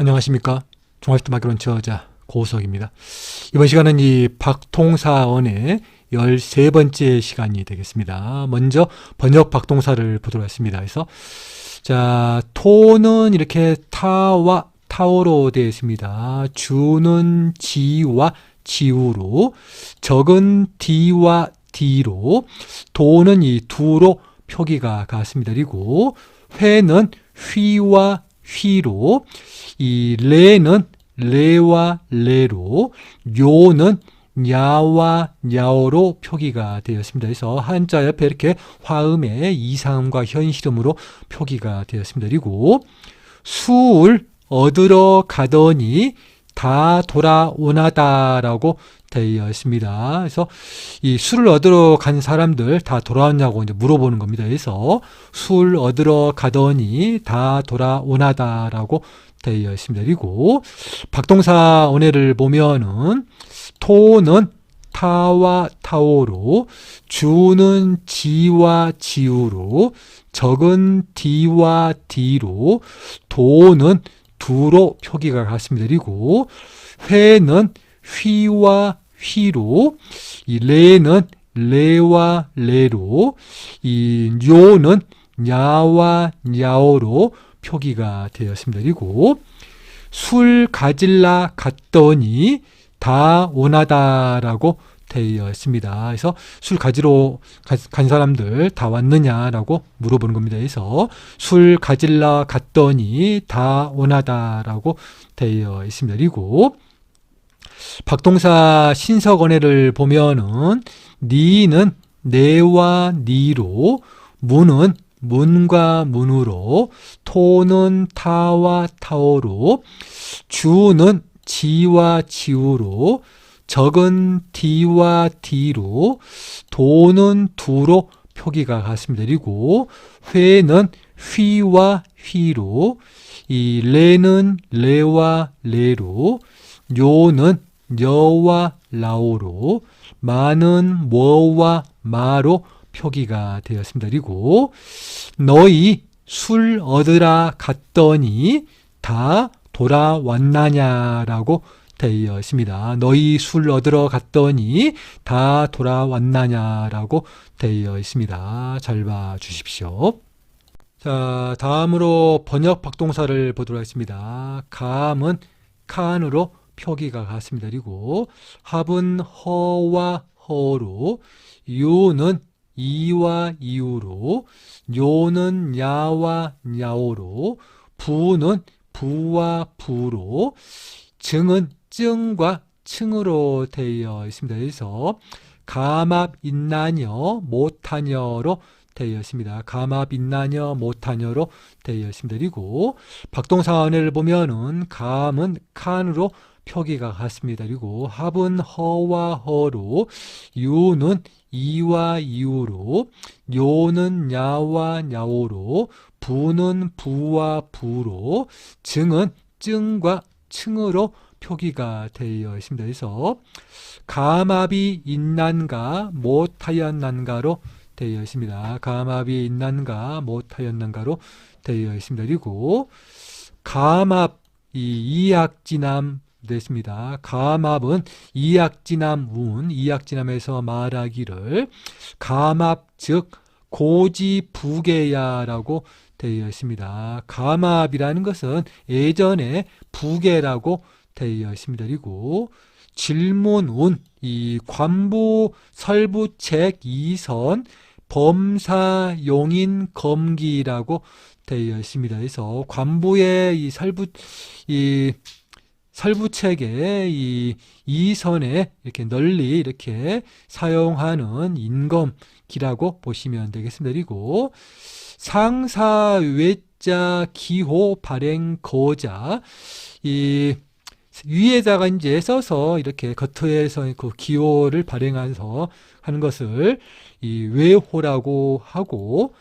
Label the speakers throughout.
Speaker 1: 안녕하십니까. 종합시대 마기론 저자 고석입니다. 이번 시간은 이 박통사원의 13번째 시간이 되겠습니다. 먼저 번역 박동사를 보도록 하겠습니다. 그래서 자, 토는 이렇게 타와 타오로 되어 있습니다. 주는 지와 지우로, 적은 디와 디로, 도는 이 두로 표기가 같습니다. 그리고 회는 휘와 휘로, 이 레는 레와 레로, 요는 야와 야오로 표기가 되었습니다. 그래서 한자 옆에 이렇게 화음의 이상음과 현실음으로 표기가 되었습니다. 그리고 수을 얻으러 가더니 다 돌아오나다라고 되어 있습니다. 그래서 이 술을 얻으러 간 사람들 다 돌아왔냐고 이제 물어보는 겁니다. 그래서 술 얻으러 가더니 다 돌아오나다라고 되어 있습니다. 그리고 박동사 원해를 보면은 토는 타와 타오로, 주는 지와 지우로, 적은 디와 디로, 도는 두로 표기가. 그리고 회는 휘와 휘로, 이 레는 레와 레로, 이 요는 야와 야오로 표기가 되었습니다. 그리고 술 가질라 갔더니 다 원하다라고 되어 있습니다. 그래서 술 가지러 간 사람들 다 왔느냐라고 물어보는 겁니다. 그래서 술 가질라 갔더니 다 원하다라고 되어 있습니다. 그리고 박동사 신석언해를 보면은 니는 내와 니로 문은 문과 문으로 토는 타와 타오로 주는 지와 지우로 적은 디와 디로 도는 두로 표기가 같습니다. 그리고 회는 휘와 휘로 이 레는 레와 레로 요는 여와 라오로 마는 뭐와 마로 표기가 되었습니다. 그리고 너희 술 얻으라 갔더니 다 돌아왔나냐라고 되어 있습니다. 너희 술 얻으러 갔더니 다 돌아왔나냐라고 되어 있습니다. 잘 봐 주십시오. 자, 다음으로 번역 박동사를 보도록 하겠습니다. 감은 칸으로 표기가 같습니다. 그리고 합은 허와 허로, 요는 이와 이우로, 요는 야와 야오로, 부는 부와 부로, 증은 증과 층으로 되어 있습니다. 그래서 감압 인나녀 못하녀로 되어 있습니다. 감압 인나녀 못하녀로 되어 있습니다. 그리고 박동사원을 보면은 감은 칸으로 표기가 같습니다. 그리고 합은 허와 허로, 유는 이와 이우로, 요는 야와 야오로, 부는 부와 부로, 증은 증과 층으로 표기가 되어 있습니다. 그래서 감압이 있난가 못하였난가로 되어 있습니다. 감압이 있난가 못하였난가로 되어 있습니다. 그리고 감압 이 이약진함 됐습니다. 감압은 이약진함 운, 이약진함에서 말하기를 감압 즉 고지부계야라고 되어 있습니다. 감압이라는 것은 예전에 부계라고 되어 있습니다. 그리고 질문운 이 관부 설부책 이선 범사 용인 검기라고 되어 있습니다. 그래서 관부의 이 설부 이 설부책의 이 이선에 이렇게 널리 이렇게 사용하는 인검기라고 보시면 되겠습니다. 그리고 상사 외자 기호 발행 거자 이 위에다가 이제 써서 이렇게 겉에서 그 기호를 발행해서 하는 것을 이 외호라고 하고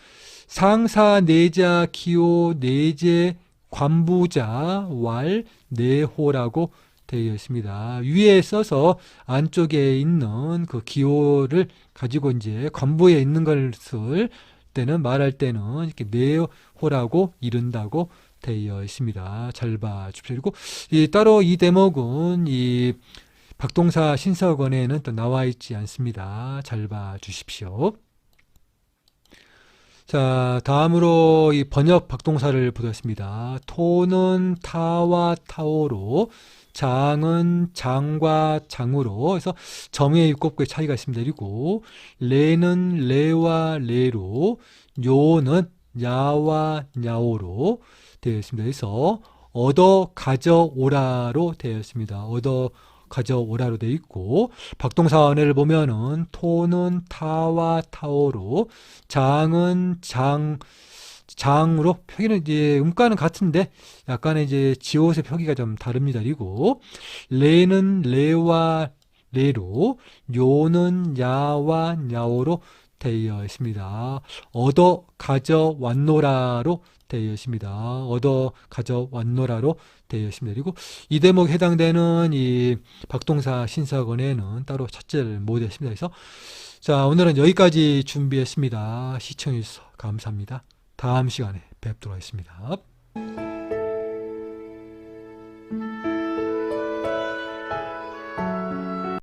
Speaker 1: 상사 내자 기호 내제 관부자 왈 내호라고 되어 있습니다. 위에 써서 안쪽에 있는 그 기호를 가지고 이제 관부에 있는 것을 때는 말할 때는 이렇게 내호라고 이른다고 되어 있습니다. 잘 봐주십시오. 그리고 이 따로 이 대목은 이 박동사 신서건에는 또 나와 있지 않습니다. 잘 봐주십시오. 자, 다음으로 이 번역 박동사를 보겠습니다. 토는 타와 타오로, 장은 장과 장으로, 그래서 정의 유법구의 차이가 있습니다. 그리고 레는 레와 레로, 요는 야와 야오로 되어 있습니다. 그래서 얻어 가져오라로 되어 있습니다. 얻어 가져오라로 되어 있고 박동사원을 보면은 토는 타와 타오로 장은 장 장으로 표기는 이제 음가는 같은데 약간의 이제 지옷의 표기가 좀 다릅니다. 그리고 레는 레와 레로 요는 야와 야오로 되어 있습니다. 얻어 가져왔노라로 되어 있습니다. 얻어 가져왔노라로 되어 있습니다. 그리고 이 대목에 해당되는 이 박동사 신사건에는 따로 찾지를 못했습니다. 그래서 자 오늘은 여기까지 준비했습니다. 시청해 주셔서 감사합니다. 다음 시간에 뵙도록 하겠습니다.